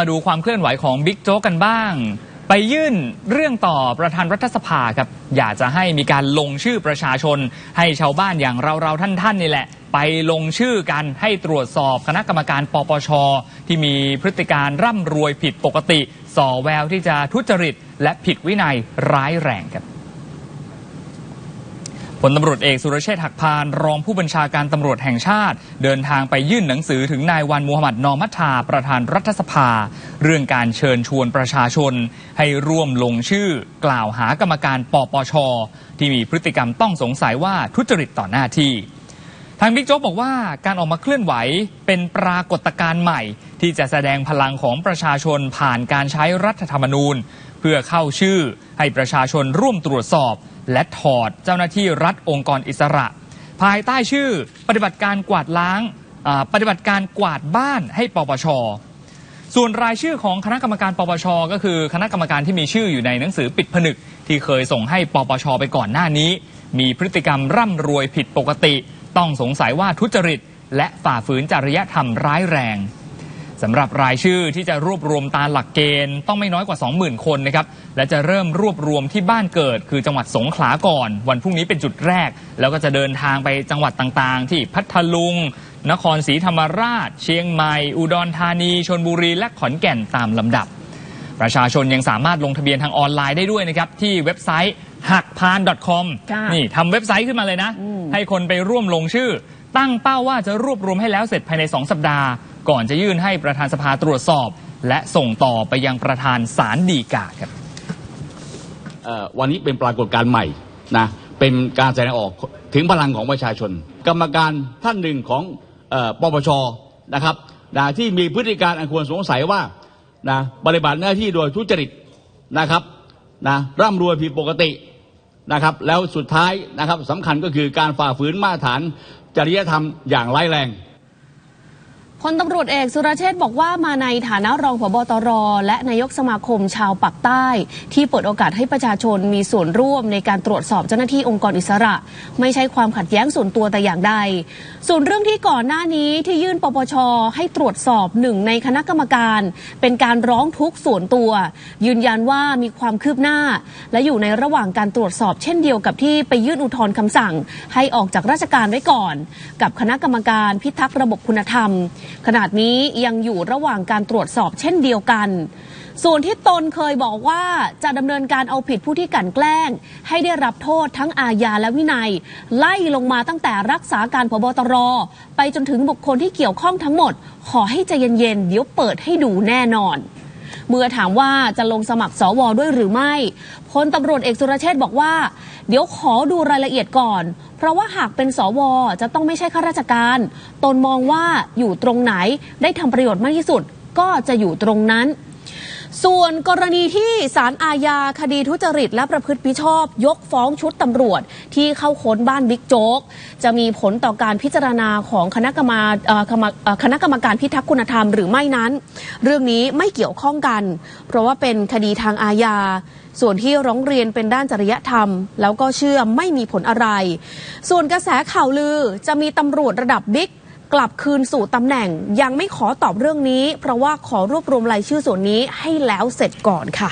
มาดูความเคลื่อนไหวของบิ๊กโจ๊กกันบ้าง ไปยื่นเรื่องต่อประธานรัฐสภาครับ อยากจะให้มีการลงชื่อประชาชน ให้ชาวบ้านอย่างเราเราๆท่านๆนี่แหละ ไปลงชื่อกันให้ตรวจสอบคณะกรรมการปปช ที่มีพฤติการร่ำรวยผิดปกติ ส่อแววที่จะทุจริต และผิดวินัยร้ายแรงครับ พลตำรวจเอกสุรเชษฐ์หักพาน รองผู้บัญชาการตำรวจแห่งชาติ เดินทางไปยื่นหนังสือถึงนายวันมูฮัมหมัดนอมัทาประธานรัฐสภา เรื่องการเชิญชวนประชาชน ให้ร่วมลงชื่อ กล่าวหากรรมการปปช ที่มีพฤติกรรมต้องสงสัยว่าทุจริตต่อหน้าที่ทางบิ๊กโจ๊กบอกว่าการออกมาเคลื่อนไหวเป็นปรากฏการณ์ใหม่ ที่จะแสดงพลังของประชาชนผ่านการใช้รัฐธรรมนูญ เพื่อเข้าชื่อให้ประชาชนร่วมตรวจสอบ และถอดเจ้าหน้าที่รัฐองค์กรอิสระ ภายใต้ชื่อปฏิบัติการกวาดล้างปฏิบัติการกวาดบ้านให้ปปช ส่วนรายชื่อของคณะกรรมการปปช ก็คือคณะกรรมการที่มีชื่ออยู่ในหนังสือปิดผนึก ที่เคยส่งให้ปปช ไปก่อนหน้านี้ มีพฤติกรรมร่ำรวยผิดปกติ ต้องสงสัยว่าทุจริต และฝ่าฝืนจริยธรรมร้ายแรง สำหรับรายชื่อที่จะรวบรวมตามหลักเกณฑ์ต้องไม่น้อยกว่า 20,000 คนนะครับ และจะเริ่มรวบรวมที่บ้านเกิด คือจังหวัดสงขลาก่อน วันพรุ่งนี้เป็นจุดแรก แล้วก็จะเดินทางไปจังหวัดต่างๆ ที่พัทลุง นครศรีธรรมราช เชียงใหม่ อุดรธานีชนบุรี และขอนแก่นตามลำดับ ประชาชนยังสามารถลงทะเบียนทางออนไลน์ได้ด้วยนะครับที่เว็บไซต์หักพาน .com ค่ะนี่ทำเว็บไซต์ขึ้นมาเลยนะอืมให้คนไปร่วมลงชื่อ ตั้งเป้าว่าจะรวบรวมให้แล้วเสร็จภายใน 2 สัปดาห์ ก่อนจะยื่นให้ประธานสภาตรวจสอบ และส่งต่อไปยังประธานศาลฎีกาครับวันนี้เป็นปรากฏการณ์ใหม่นะเป็นการแสดงออกถึงพลังของประชาชน กรรมการท่านหนึ่งของออปปชนะครับนะที่มีพฤติการอันควรสงสัยว่านะปฏิบัติหน้าที่โดยทุจริตนะครับนะร่ำรวยผิดปกตินะครับแล้วสุดท้ายนะครับสำคัญก็คือการฝ่าฝืนมาตรฐานจริยธรรมอย่างร้ายแรง พลตำรวจเอกสุรเชษบอกว่ามาในฐานะรองผบตร และนายกสมาคมชาวปักใต้ ที่เปิดโอกาสให้ประชาชนมีส่วนร่วมในการตรวจสอบเจ้าหน้าที่องค์กรอิสระ ไม่ใช่ความขัดแย้งส่วนตัวแต่อย่างใด ส่วนเรื่องที่ก่อนหน้านี้ที่ยื่นปปชให้ตรวจสอบหนึ่งในคณะกรรมการ เป็นการร้องทุกข์ส่วนตัว ยืนยันว่ามีความคืบหน้า และอยู่ในระหว่างการตรวจสอบเช่นเดียวกับที่ไปยื่นอุทธรณ์คำสั่ง ให้ออกจากราชการไว้ก่อน กับคณะกรรมการพิทักษ์ระบบคุณธรรมขนาดนี้ยังอยู่ระหว่างการตรวจสอบเช่นเดียวกัน ส่วนที่ตนเคยบอกว่าจะดำเนินการเอาผิดผู้ที่กลั่นแกล้ง ให้ได้รับโทษทั้งอาญาและวินัย ไล่ลงมาตั้งแต่รักษาการพบตร ไปจนถึงบุคคลที่เกี่ยวข้องทั้งหมด ขอให้ใจเย็นๆเดี๋ยวเปิดให้ดูแน่นอนเมื่อถามว่าจะลงสมัครสวด้วยหรือไม่พลตำรวจเอกสุรเชษบอกว่า เดี๋ยวขอดูรายละเอียดก่อน เพราะว่าหากเป็นสวจะต้องไม่ใช่ข้าราชการ ตนมองว่าอยู่ตรงไหนได้ทำประโยชน์มากที่สุด ก็จะอยู่ตรงนั้น ส่วนกรณีที่ศาลอาญาคดีทุจริตและประพฤติมิชอบ ยกฟ้องชุดตำรวจที่เข้าค้นบ้านบิ๊กโจ๊ก จะมีผลต่อการพิจารณาของคณะกรรมาคณะกรรมการพิทักษ์คุณธรรมหรือไม่นั้น เรื่องนี้ไม่เกี่ยวข้องกัน เพราะว่าเป็นคดีทางอาญาส่วนที่ร้องเรียนเป็นด้านจริยธรรม แล้วก็เชื่อไม่มีผลอะไร ส่วนกระแสข่าวลือจะมีตำรวจระดับบิ๊ก กลับคืนสู่ตำแหน่ง ยังไม่ขอตอบเรื่องนี้ เพราะว่าขอรวบรวมรายชื่อส่วนนี้ให้แล้วเสร็จก่อนค่ะ